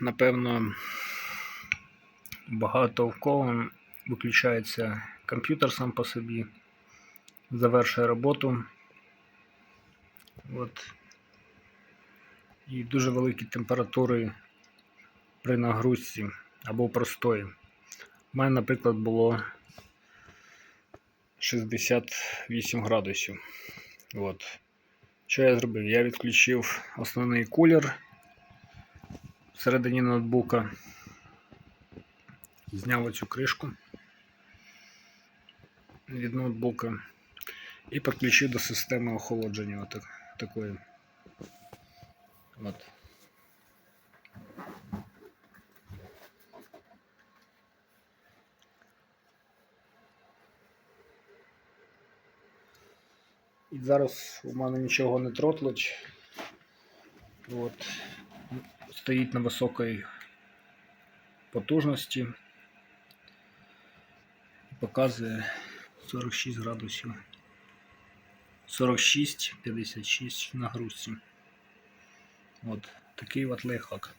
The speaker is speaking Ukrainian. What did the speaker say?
напевно, багато в кого виключається комп'ютер сам по собі, завершує роботу. От. І дуже великі температури при нагрузці або простої. У мене, наприклад, було 68 градусів. От. Що я зробив? Я відключив основний кулер всередині ноутбука, зняв оцю кришку від ноутбука і підключив до системи охолодження отак, такої. От. І зараз у мене нічого не тротлить. От. Стоїть на високій потужності. І показує 46 градусів. 46-56 на грузці. От такий от лайфхак.